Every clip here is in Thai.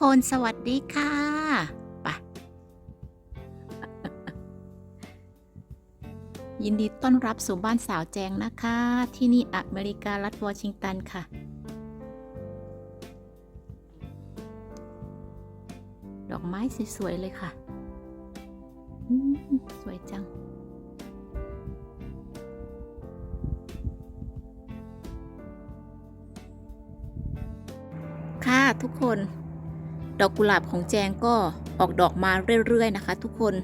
คนสวัสดีค่ะไปยินดีต้อนรับสู่บ้านสาวแจงนะคะ ที่นี่อเมริการัฐวอชิงตันค่ะ ดอกไม้สวยๆเลยค่ะ สวยจังค่ะทุกคน ดอกกุหลาบของแจงก็ออกดอกมาเรื่อยๆนะคะ ทุกคน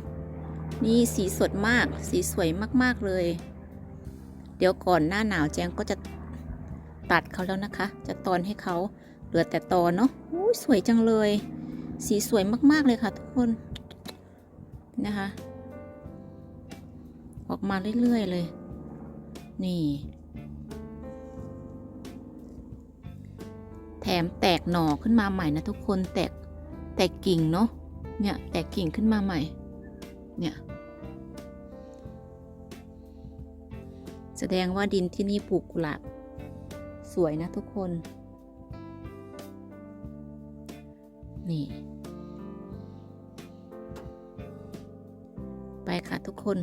นี่สีสดมาก สีสวยมากๆเลย เดี๋ยวก่อนหน้าหนาวแจงก็จะตัดเขาแล้วนะคะ จะตอนให้เขาเหลือแต่ตอนเนาะอู้สวยจังเลย สีสวยมากๆเลยค่ะ ทุกคนนะคะ ออกมาเรื่อยๆเลย นี่ แถมแตกหน่อขึ้นมาใหม่นะทุกคนแตก ตกกิ่งเนาะ เนี่ยแตกกิ่งขึ้นมาใหม่ เนี่ย แสดงว่าดินที่นี่ปลูกกุหลาบสวยนะทุกคน นี่ ไปค่ะทุกคน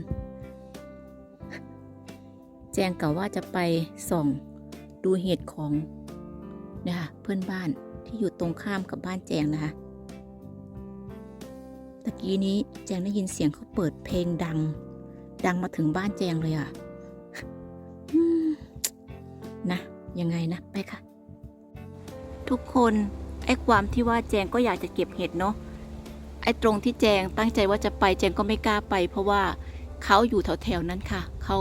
แจงกะว่าจะไปส่องดูเหตุของนะคะเพื่อนบ้านที่อยู่ตรงข้ามกับบ้านแจงนะคะ ตะกี้นี้แจงได้ยินเสียงเขาเปิดเพลงดัง ดังมาถึงบ้านแจงเลยอะนะยังไงนะไปค่ะ ทุกคนไอ้ความที่ว่าแจงก็อยากจะเก็บเห็ดเนาะไอ้ตรงที่แจงตั้งใจว่าจะไปแจงก็ไม่กล้าไป เพราะว่าเขาอยู่แถวๆนั้นค่ะเขา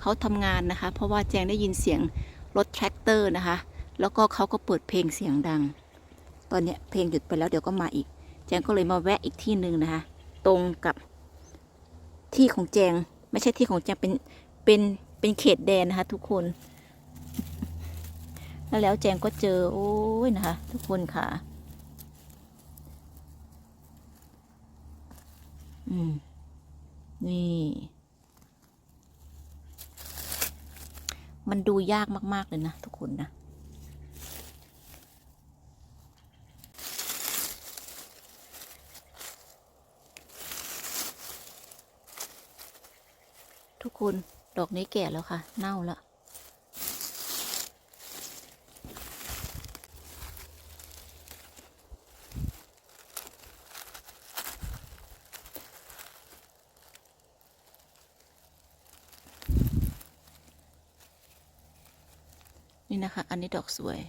เขาทำงานนะคะ เพราะว่าแจงได้ยินเสียงรถแทรกเตอร์นะคะ แล้วก็เขาก็เปิดเพลงเสียงดัง ตอนเนี้ยเพลงหยุดไปแล้วเดี๋ยวก็มาอีก แจงก็เลยมาแวะอีกที่หนึ่งนะคะ ตรงกับที่ของแจง ไม่ใช่ที่ของแจงเป็นเป็นเป็นเขตแดนนะคะ ทุกคน แล้วแล้วแจงก็เจอ โอ้ยนะคะ ทุกคนค่ะ อืม นี่ มันดูยากมาก ๆ เลยนะ ทุกคนนะ คนดอกนี้แก่แล้วค่ะ เน่าแล้วนี่นะคะ อันนี้ดอกสวย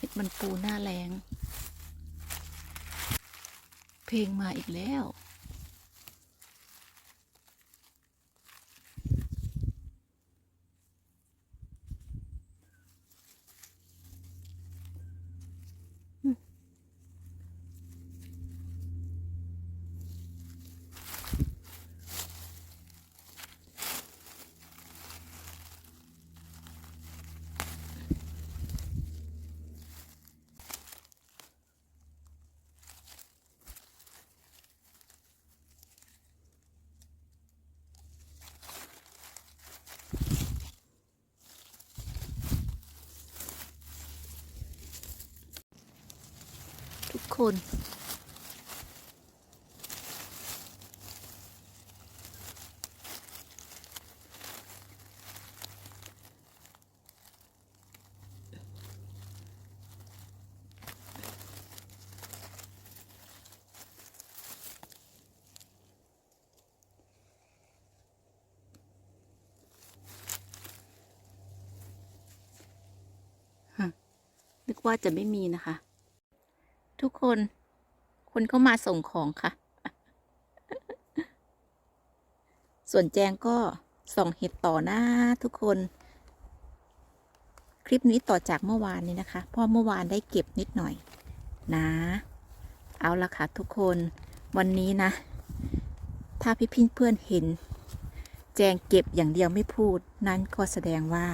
เห็ดมัน ปูหน้าแรง เพลงมาอีกแล้ว คน นึกว่าจะไม่มีนะคะ กคน คนเข้ามาส่งของค่ะ ส่วนแจงก็ส่องเห็ดต่อหน้าทุกคน คลิปนี้ต่อจากเมื่อวานนี้นะคะ เพราะเมื่อวานได้เก็บนิดหน่อย นะ เอาละค่ะทุกคน วันนี้นะ ถ้าพี่พี่เพื่อนเห็น แจงเก็บอย่างเดียวไม่พูด นั้นก็แสดงว่า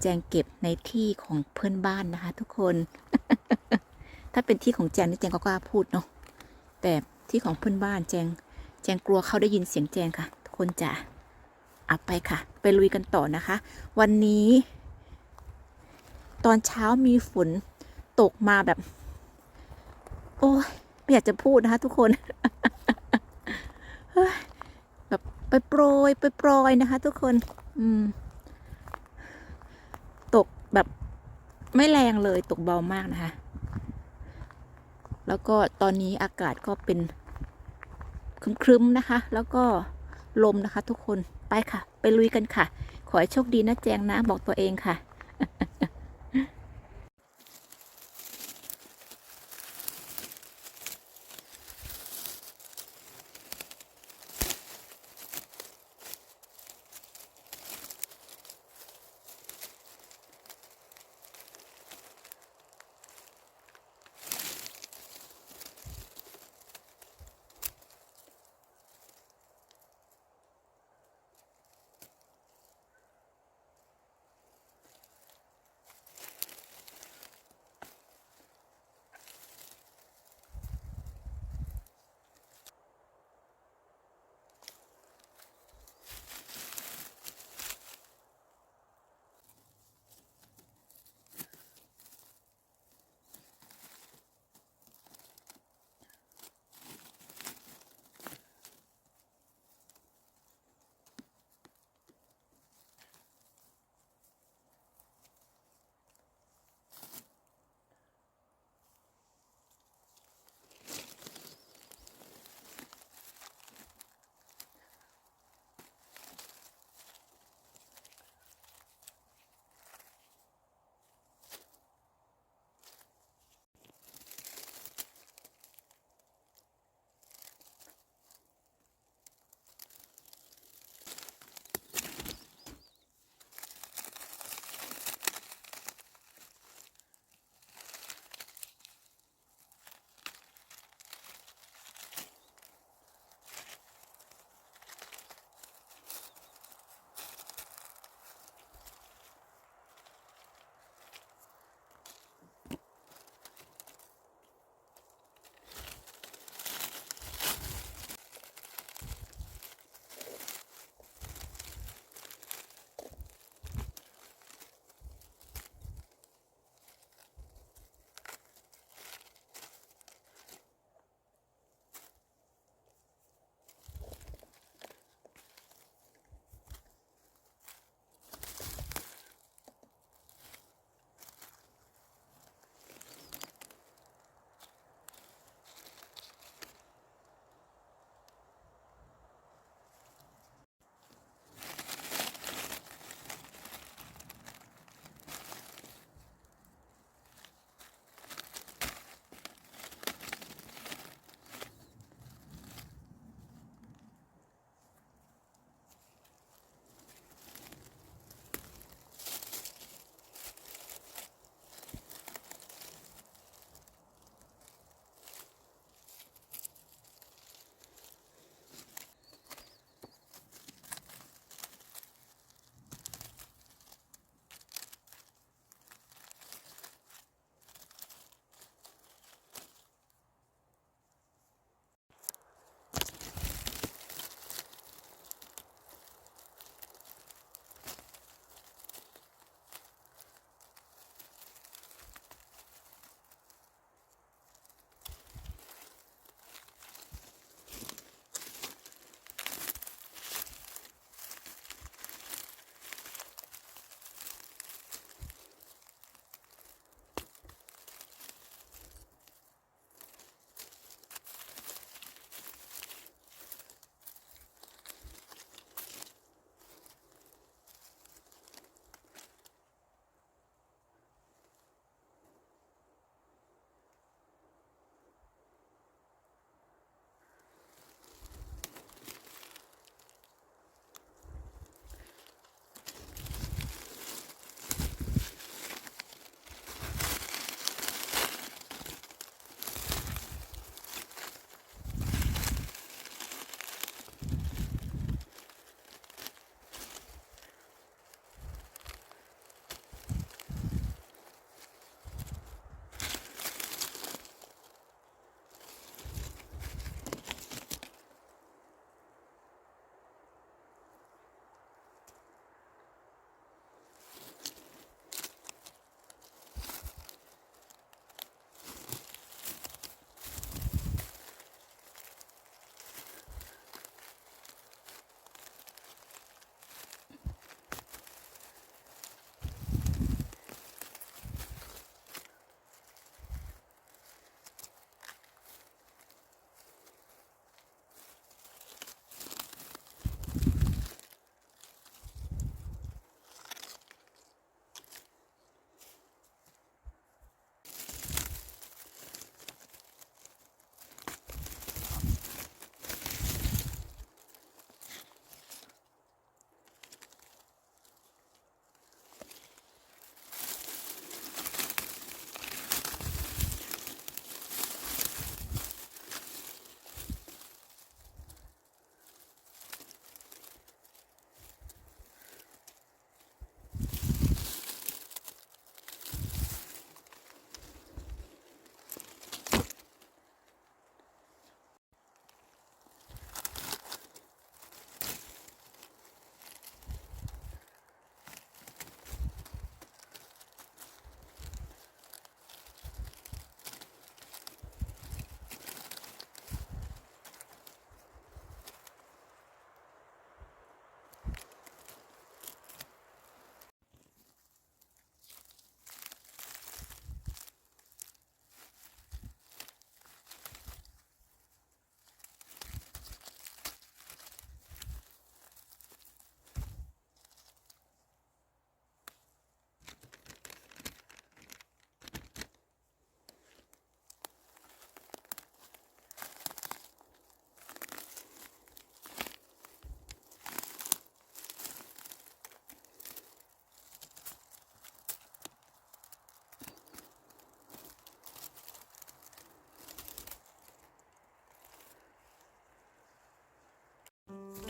แจงเก็บในที่ของเพื่อนบ้านนะคะ ทุกคน ถ้าเป็นที่ของแจงนี่แจงก็กล้าพูดเนาะแต่ที่ของเพื่อนบ้านแจง แจงกลัวเขาได้ยินเสียงแจงค่ะทุกคนจ๋าอะไปค่ะ ไปลุยกันต่อนะคะ วันนี้ ตอนเช้ามีฝนตกมาแบบ โอ้ยไม่อยากจะพูดนะคะทุกคนแบบไปโปรยไปโปรยนะคะ ทุกคน อืม ตกแบบไม่แรงเลยตกเบามากนะคะ แล้วก็ตอนนี้อากาศก็เป็นครึ้มๆนะคะ แล้วก็ลมนะคะ ทุกคนไปค่ะ ไปลุยกันค่ะ ขอให้โชคดีนะแจงนะบอกตัวเองค่ะ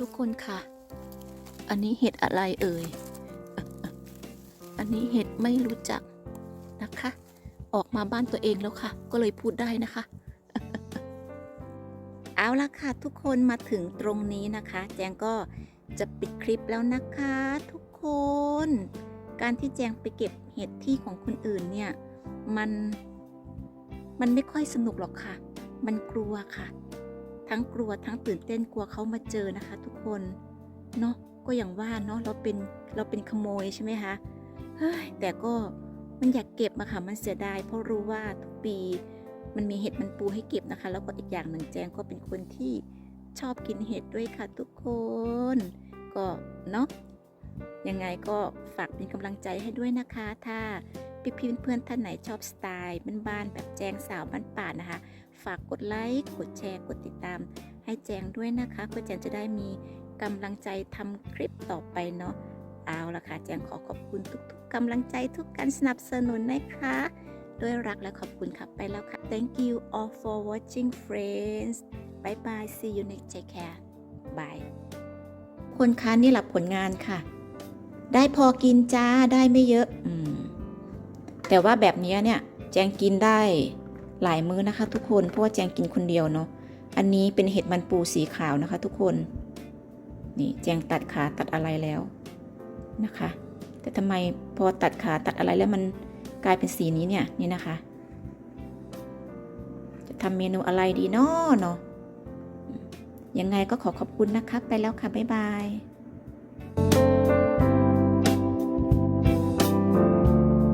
ทุกคนค่ะ อันนี้เห็ดอะไรเอ่ย อันนี้เห็ดไม่รู้จักนะคะ ออกมาบ้านตัวเองแล้วค่ะ ก็เลยพูดได้นะคะ เอาละค่ะทุกคนมาถึงตรงนี้นะคะ แจงก็จะปิดคลิปแล้วนะคะทุกคน การที่แจงไปเก็บเห็ดที่ของคนอื่นเนี่ยมันมันไม่ค่อยสนุกหรอกค่ะ มันกลัวค่ะ ทั้งกลัวทั้งตื่นเต้นกลัวเขามาเจอนะคะ ทุกคนเนาะก็อย่างว่าเนาะเราเป็นเราเป็นขโมยใช่ไหมคะเฮ้ยแต่ก็มันอยากเก็บอะค่ะมันเสียดายเพราะรู้ว่าทุกปีมันมีเห็ดมันปูให้เก็บนะคะ แล้วก็อีกอย่างหนึ่งแจงก็เป็นคนที่ชอบกินเห็ดด้วยค่ะทุกคน ก็เนาะยังไงก็ฝากเป็นกำลังใจให้ด้วยนะคะ ถ้า พี่ๆเพื่อนๆท่านไหนชอบสไตล์บ้านๆแบบแจงสาวบ้านป่านะคะ ฝากกดไลค์กดแชร์กดติดตาม ให้แจงด้วยนะคะเพื่อแจงจะได้มีกำลังใจทำคลิปต่อไปเนาะเอาละค่ะแจงขอขอบคุณทุกๆกำลังใจทุกการสนับสนุนนะคะด้วยรักและขอบคุณค่ะไปแล้วค่ะ thank you all for watching friends bye bye see you next take care bye คนค้านี่หลับผลงานค่ะ ได้พอกินจ้าได้ไม่เยอะ อืม แต่ว่าแบบนี้เนี่ยแจงกินได้หลายมื้อนะคะ ทุกคนเพราะว่าแจงกินคนเดียวเนาะอันนี้เป็นเห็ดมันปูสีขาวนะคะ ทุกคนนี่แจงตัดขาตัดอะไรแล้วนะคะ แต่ทำไมพอตัดขาตัดอะไรแล้วมันกลายเป็นสีนี้เนี่ยนี่นะคะ จะทำเมนูอะไรดีเนาะเนาะยังไงก็ขอขอบคุณนะคะ ไปแล้วค่ะบ๊ายบาย